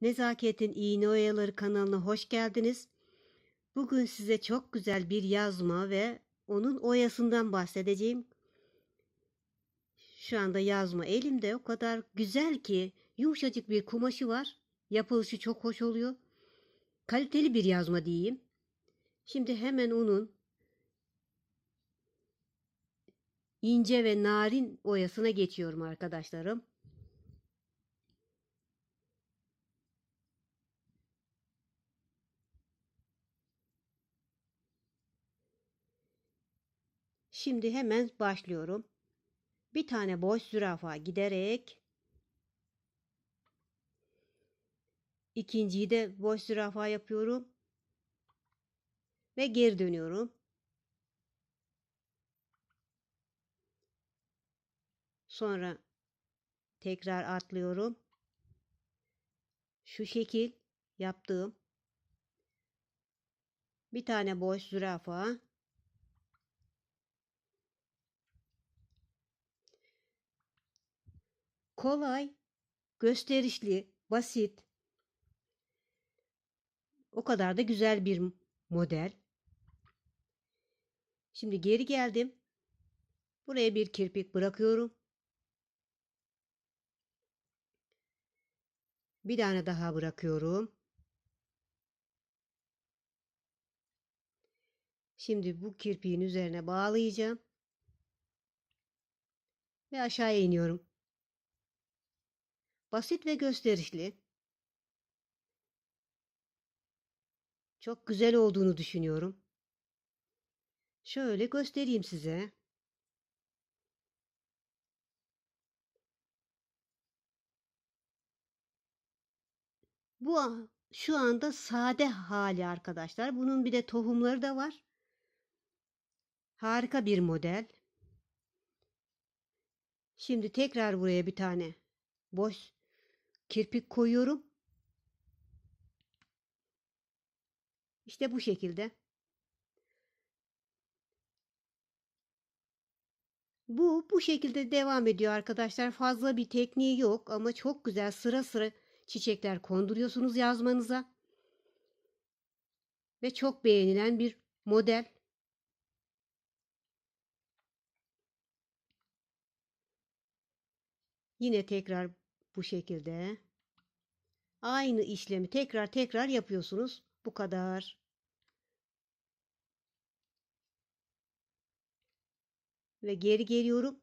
Nezaketin İğne Oyaları kanalına hoş geldiniz. Bugün size çok güzel bir yazma ve onun oyasından bahsedeceğim. Şu anda yazma elimde o kadar güzel ki yumuşacık bir kumaşı var. Yapılışı çok hoş oluyor. Kaliteli bir yazma diyeyim. Şimdi hemen onun ince ve narin oyasına geçiyorum arkadaşlarım. Şimdi hemen başlıyorum. Bir tane boş zürafa giderek ikinciyi de boş zürafa yapıyorum ve geri dönüyorum. Sonra tekrar atlıyorum. Şu şekil yaptığım bir tane boş zürafa kolay, gösterişli, basit. O kadar da güzel bir model. Şimdi geri geldim. Buraya bir kirpik bırakıyorum. Bir tane daha bırakıyorum. Şimdi bu kirpiğin üzerine bağlayacağım. Ve aşağıya iniyorum. Basit ve gösterişli. Çok güzel olduğunu düşünüyorum. Şöyle göstereyim size. Bu şu anda sade hali arkadaşlar. Bunun bir de tohumları da var. Harika bir model. Şimdi tekrar buraya bir tane boş kirpik koyuyorum. İşte bu şekilde. Bu bu şekilde devam ediyor arkadaşlar. Fazla bir tekniği yok ama çok güzel sıra sıra çiçekler konduruyorsunuz yazmanıza. Ve çok beğenilen bir model. Yine tekrar bu şekilde aynı işlemi tekrar tekrar yapıyorsunuz. Bu kadar. Ve geri geliyorum.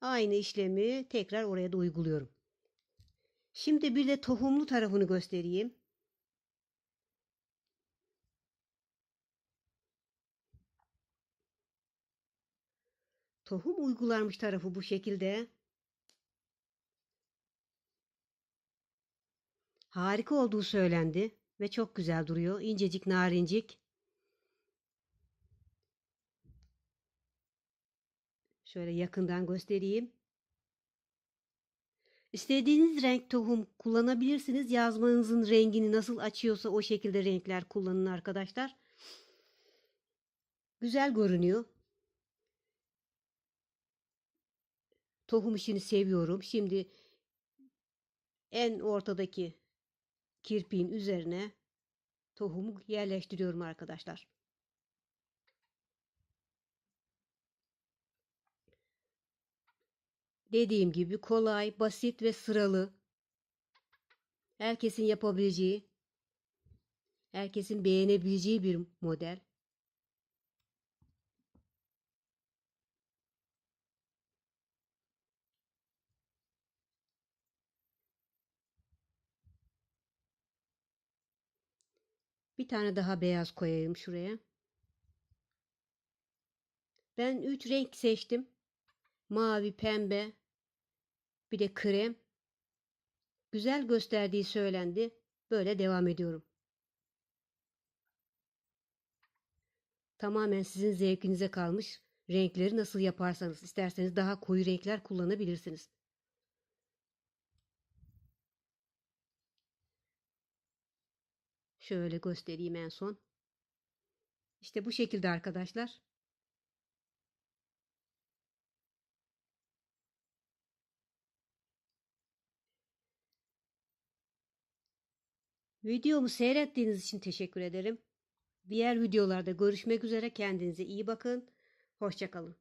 Aynı işlemi tekrar oraya da uyguluyorum. Şimdi bir de tohumlu tarafını göstereyim. Tohum uygularmış tarafı bu şekilde. Harika olduğu söylendi ve çok güzel duruyor. İncecik narincik. Şöyle yakından göstereyim. İstediğiniz renk tohum kullanabilirsiniz. Yazmanızın rengini nasıl açıyorsa o şekilde renkler kullanın arkadaşlar. Güzel görünüyor. Tohum işini seviyorum. Şimdi en ortadaki kirpiğin üzerine tohumu yerleştiriyorum arkadaşlar. Dediğim gibi kolay, basit ve sıralı. Herkesin yapabileceği, herkesin beğenebileceği bir model. Bir tane daha beyaz koyayım şuraya. Ben üç renk seçtim. Mavi, pembe, bir de krem. Güzel gösterdiği söylendi. Böyle devam ediyorum. Tamamen sizin zevkinize kalmış. Renkleri nasıl yaparsanız, isterseniz daha koyu renkler kullanabilirsiniz. Şöyle göstereyim en son. İşte bu şekilde arkadaşlar. Videomu seyrettiğiniz için teşekkür ederim. Diğer videolarda görüşmek üzere kendinize iyi bakın. Hoşçakalın.